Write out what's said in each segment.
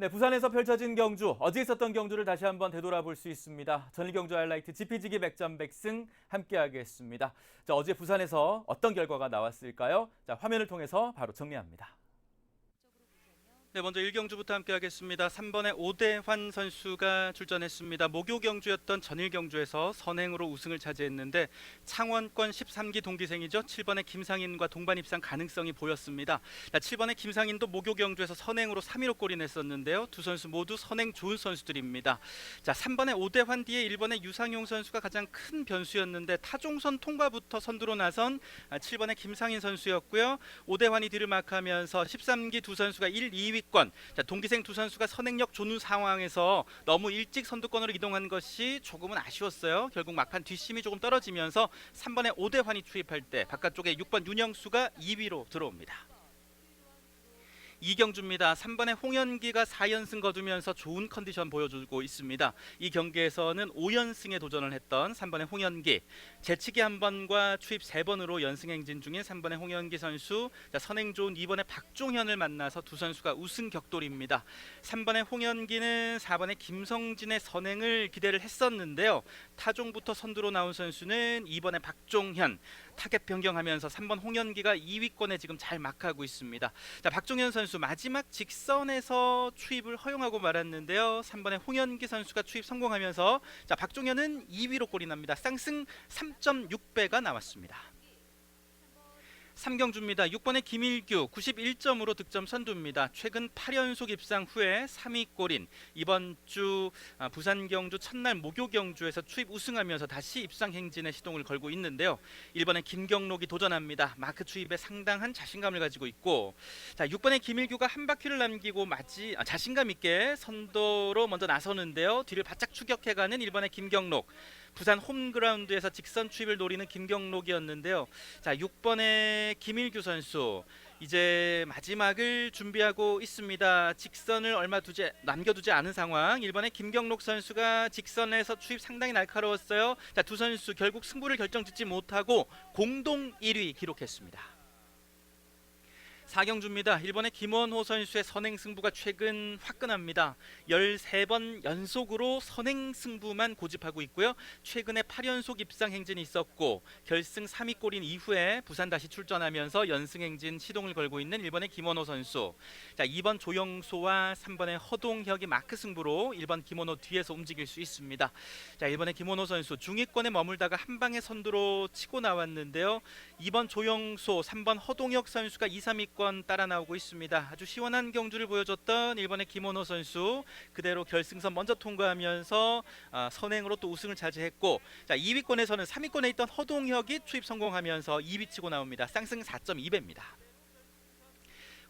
네, 부산에서 펼쳐진 경주, 어제 있었던 경주를 다시 한번 되돌아볼 수 있습니다. 전일 경주 하이라이트 지피지기 백전백승 함께하겠습니다. 자, 어제 부산에서 어떤 결과가 나왔을까요? 자, 화면을 통해서 바로 정리합니다. 네, 먼저 1경주부터 함께 하겠습니다. 3번의 오대환 선수가 출전했습니다. 목요 경주였던 전일 경주에서 선행으로 우승을 차지했는데 창원권 13기 동기생이죠. 7번의 김상인과 동반 입상 가능성이 보였습니다. 자, 7번의 김상인도 목요 경주에서 선행으로 3위로 골이 냈었는데요. 두 선수 모두 선행 좋은 선수들입니다. 자, 3번의 오대환 뒤에 1번의 유상용 선수가 가장 큰 변수였는데 타종선 통과부터 선두로 나선 아, 7번의 김상인 선수였고요. 오대환이 뒤를 막하면서 13기 두 선수가 1, 2위 권. 자, 동기생 두 선수가 선행력 조는 상황에서 너무 일찍 선두권으로 이동한 것이 조금은 아쉬웠어요. 결국 막판 뒷심이 조금 떨어지면서 3번의 오대환이 투입할 때 바깥쪽에 6번 윤영수가 2위로 들어옵니다. 이경주입니다. 3번의 홍현기가 4연승 거두면서 좋은 컨디션 보여주고 있습니다. 이 경기에서는 5연승에 도전을 했던 3번의 홍현기, 재치기 한 번과 추입 세 번으로 연승 행진 중인 3번의 홍현기 선수, 자, 선행 좋은 2번의 박종현을 만나서 두 선수가 우승 격돌입니다. 3번의 홍현기는 4번의 김성진의 선행을 기대를 했었는데요. 타종부터 선두로 나온 선수는 2번의 박종현, 타겟 변경하면서 3번 홍현기가 2위권에 지금 잘 막하고 있습니다. 자, 박종현 선수 마지막 직선에서 추입을 허용하고 말았는데요. 3번의 홍현기 선수가 추입 성공하면서 자, 박종현은 2위로 골이 납니다. 쌍승 3.6배가 나왔습니다. 3경주입니다. 6번의 김일규 91점으로 득점 선두입니다. 최근 8연속 입상 후에 3위 골인 이번 주 아, 부산 경주 첫날 목요 경주에서 추입 우승하면서 다시 입상 행진에 시동을 걸고 있는데요. 1번의 김경록이 도전합니다. 마크 추입에 상당한 자신감을 가지고 있고 자 6번의 김일규가 한 바퀴를 남기고 맞지 아, 자신감 있게 선도로 먼저 나서는데요. 뒤를 바짝 추격해가는 1번의 김경록 부산 홈그라운드에서 직선 추입을 노리는 김경록이었는데요. 자 6번의 김일규 선수 이제 마지막을 준비하고 있습니다. 직선을 얼마 두지 남겨두지 않은 상황. 1번의 김경록 선수가 직선에서 추입 상당히 날카로웠어요. 자 두 선수 결국 승부를 결정짓지 못하고 공동 1위 기록했습니다. 4경주입니다. 일본의 김원호 선수의 선행 승부가 최근 화끈합니다. 13번 연속으로 선행 승부만 고집하고 있고요. 최근에 8연속 입상 행진이 있었고 결승 3위 골인 이후에 부산 다시 출전하면서 연승 행진 시동을 걸고 있는 일본의 김원호 선수. 자, 2번 조영소와 3번의 허동혁이 마크 승부로 1번 김원호 뒤에서 움직일 수 있습니다. 자, 1번의 김원호 선수 중위권에 머물다가 한 방에 선두로 치고 나왔는데요. 2번 조영소, 3번 허동혁 선수가 2, 3위권 따라 나오고 있습니다. 아주 시원한 경주를 보여줬던 일본의 김원호 선수 그대로 결승선 먼저 통과하면서 아, 선행으로 또 우승을 차지했고 자 2위권에서는 3위권에 있던 허동혁이 투입 성공하면서 2위 치고 나옵니다. 쌍승 4.2배입니다.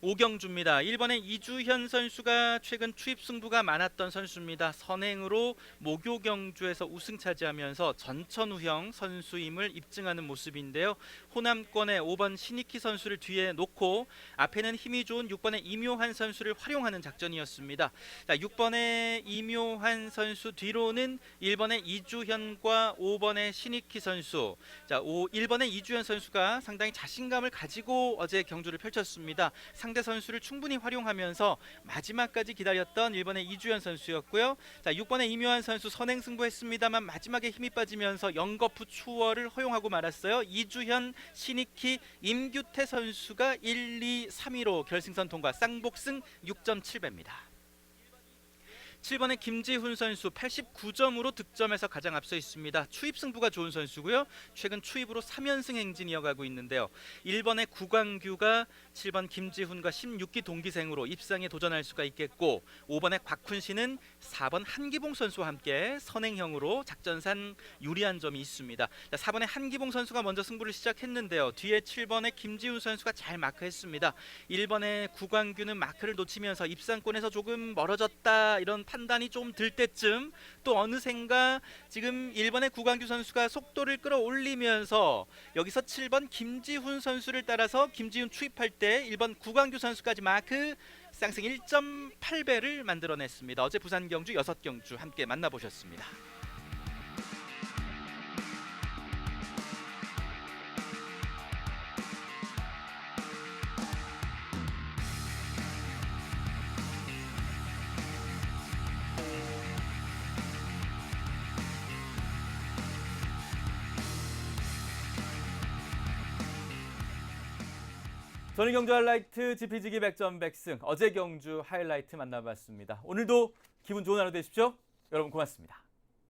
오경주입니다. 1번의 이주현 선수가 최근 투입 승부가 많았던 선수입니다. 선행으로 목요 경주에서 우승 차지하면서 전천후형 선수임을 입증하는 모습인데요. 호남권의 5번 신익희 선수를 뒤에 놓고 앞에는 힘이 좋은 6번의 이묘한 선수를 활용하는 작전이었습니다. 자, 6번의 이묘한 선수 뒤로는 1번의 이주현과 5번의 신익희 선수. 자, 5, 1번의 이주현 선수가 상당히 자신감을 가지고 어제 경주를 펼쳤습니다. 상대 선수를 충분히 활용하면서 마지막까지 기다렸던 1번의 이주현 선수였고요. 자, 6번의 이묘한 선수 선행 승부했습니다만 마지막에 힘이 빠지면서 영거푸 추월을 허용하고 말았어요. 이주현, 신익희, 임규태 선수가 1, 2, 3위로 결승선 통과 쌍복승 6.7배입니다. 7번의 김지훈 선수 89점으로 득점에서 가장 앞서 있습니다. 추입 승부가 좋은 선수고요. 최근 추입으로 3연승 행진 이어가고 있는데요. 1번의 구광규가 7번 김지훈과 16기 동기생으로 입상에 도전할 수가 있겠고 5번의 곽훈 씨는 4번 한기봉 선수와 함께 선행형으로 작전상 유리한 점이 있습니다. 자, 4번의 한기봉 선수가 먼저 승부를 시작했는데요. 뒤에 7번의 김지훈 선수가 잘 마크했습니다. 1번의 구광규는 마크를 놓치면서 입상권에서 조금 멀어졌다 이런 판단이 좀 들 때쯤 또 어느샌가 지금 1번의 구광규 선수가 속도를 끌어올리면서 여기서 7번 김지훈 선수를 따라서 김지훈 추입할 때 1번 구광규 선수까지 마크 쌍승 1.8배를 만들어냈습니다. 어제 부산 경주 6경주 함께 만나보셨습니다. 전일 경주 하이라이트 지피지기 백전백승 어제 경주 하이라이트 만나봤습니다. 오늘도 기분 좋은 하루 되십시오. 여러분 고맙습니다.